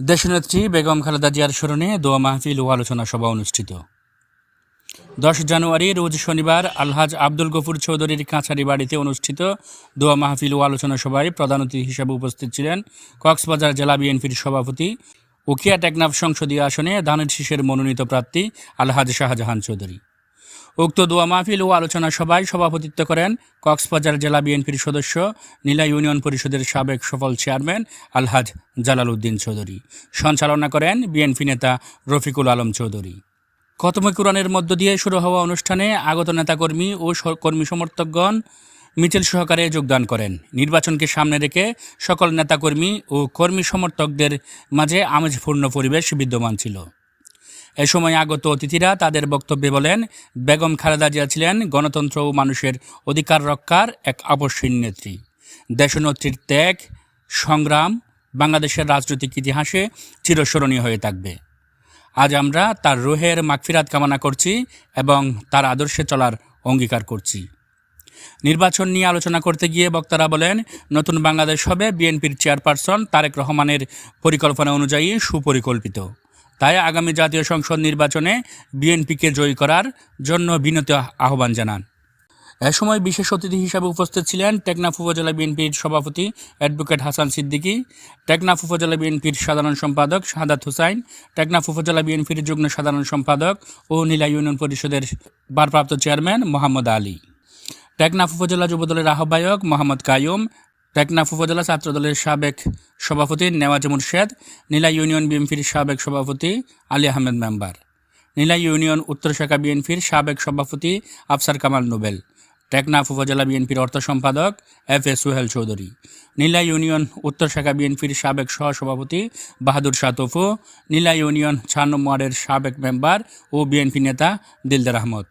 দেশনেত্রী বেগম খালেদা জিয়ার স্মরণে দোয়া মাহফিল ও আলোচনা সভা অনুষ্ঠিত। দশ জানুয়ারি, রোজ শনিবার আলহাজ আব্দুল গফুর চৌধুরীর কাছারি বাড়িতে অনুষ্ঠিত দোয়া মাহফিল ও আলোচনা সভায় প্রধান অতিথি হিসেবে উপস্থিত ছিলেন কক্সবাজার জেলা বিএনপির সভাপতি উকিয়া টেকনাফ সংসদীয় আসনে ধানের শীষের মনোনীত প্রার্থী আলহাজ শাহজাহান চৌধুরী। উক্ত দোয়া মাহফিল ও আলোচনা সভায় সভাপতিত্ব করেন কক্সবাজার জেলা বিএনপির সদস্য নীলা ইউনিয়ন পরিষদের সাবেক সফল চেয়ারম্যান আলহাজ জালাল উদ্দিন চৌধুরী। সঞ্চালনা করেন বিএনপি নেতা রফিকুল আলম চৌধুরী। খতমে কোরআনের মধ্য দিয়ে শুরু হওয়া অনুষ্ঠানে আগত নেতাকর্মী ও কর্মী সমর্থকগণ মিছিল সহকারে যোগদান করেন। নির্বাচনকে সামনে রেখে সকল নেতাকর্মী ও কর্মী সমর্থকদের মাঝে আমেজপূর্ণ পরিবেশ বিদ্যমান ছিল। এ সময় আগত অতিথিরা তাদের বক্তব্যে বলেন, বেগম খালেদা জিয়া ছিলেন গণতন্ত্র ও মানুষের অধিকার রক্ষার এক আবশ্যিক নেত্রী। দেশনেত্রীর ত্যাগ, সংগ্রাম বাংলাদেশের রাজনৈতিক ইতিহাসে চিরস্মরণীয় হয়ে থাকবে। আজ আমরা তার রোহের মাগফিরাত কামনা করছি এবং তার আদর্শে চলার অঙ্গীকার করছি। নির্বাচন নিয়ে আলোচনা করতে গিয়ে বক্তারা বলেন, নতুন বাংলাদেশ হবে বিএনপির চেয়ারপারসন তারেক রহমানের পরিকল্পনা অনুযায়ী সুপরিকল্পিত। তাই আগামী জাতীয় সংসদ নির্বাচনে বিএনপিকে জয়ী করার জন্য বিনত আহ্বান জানান। এ সময় বিশেষ অতিথি হিসাবে উপস্থিত ছিলেন টেকনাফ উপজেলা বিএনপির সভাপতি অ্যাডভোকেট হাসান সিদ্দিকী, টেকনাফ উপজেলা বিএনপির সাধারণ সম্পাদক শাহাদাত হুসাইন, টেকনাফ উপজেলা বিএনপির যুগ্ম সাধারণ সম্পাদক ও নীলা ইউনিয়ন পরিষদের ভারপ্রাপ্ত চেয়ারম্যান মোহাম্মদ আলী, টেকনাফ উপজেলা যুবদলের আহ্বায়ক মোহাম্মদ কায়ুম টেকনাফ উপজেলা ছাত্রদলের সাবেক সভাপতি নেওয়াজ মুর্শেদ নীলা ইউনিয়ন বিএনপির সাবেক সভাপতি আলী আহমেদ মেম্বার। নীলা ইউনিয়ন উত্তর শাখা বিএনপির সাবেক সভাপতি আফসার কামাল নোবেল। টেকনাফ উপজেলা বিএনপির অর্থ সম্পাদক F A Suhel Chowdhury. Nila union উত্তর শাখা বিএনপির সাবেক সহসভাপতি বাহাদুর শাহ তফু। নীলা ইউনিয়ন নম্বর ওয়ার্ডের সাবেক মেম্বার ও বিএনপি নেতা দিলদার আহমদ।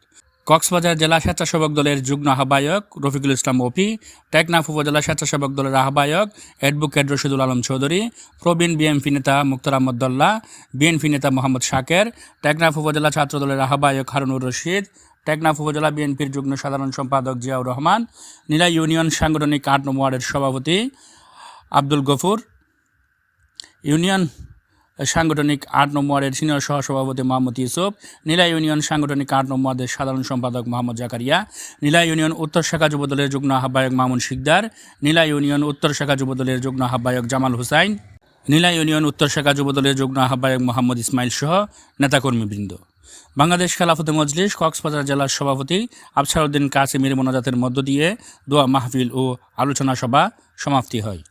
কক্সবাজার জেলা স্বেচ্ছাসেবক দলের যুগ্ম আহ্বায়ক রফিকুল ইসলাম ওপি, টেকনাফ উপজেলা স্বেচ্ছাসেবক দলের আহ্বায়ক অ্যাডভোকেট রশিদুল আলম চৌধুরী, প্রবীণ বিএনপি নেতা মুক্তার আহমদ দল্লা, বিএনপি নেতা মোহাম্মদ শাকের, টেকনাফ উপজেলা ছাত্র দলের আহ্বায়ক হারুনুর রশিদ, টেকনাফ উপজেলা বিএনপির যুগ্ম সাধারণ সম্পাদক জিয়াউর রহমান, নীলা ইউনিয়ন সাংগঠনিক আট নম্বর ওয়ার্ডের সভাপতি আব্দুল গফুর, ইউনিয়ন সাংগঠনিক আট নম্বরের সিনিয়র সহসভাপতি মোহাম্মদ ইউসুফ, নীলা ইউনিয়ন সাংগঠনিক আট নম্বরের সাধারণ সম্পাদক মোহাম্মদ জাকারিয়া, নীলা ইউনিয়ন উত্তর শাখা যুবদলের যুগ্ম আহ্বায়ক মামুন শিকদার, নীলা ইউনিয়ন উত্তর শাখা যুবদলের যুগ্ম আহ্বায়ক জামাল হুসাইন, নীলা ইউনিয়ন উত্তর শাখা যুবদলের যুগ্ম আহ্বায়ক মোহাম্মদ ইসমাইল সহ নেতাকর্মীবৃন্দ। বাংলাদেশ খেলাফতে মজলিস, কক্সবাজার জেলার সভাপতি আফসারউদ্দিন কাসিমের মোনাজাতের মধ্য দিয়ে দোয়া মাহফিল ও আলোচনা সভা সমাপ্তি হয়।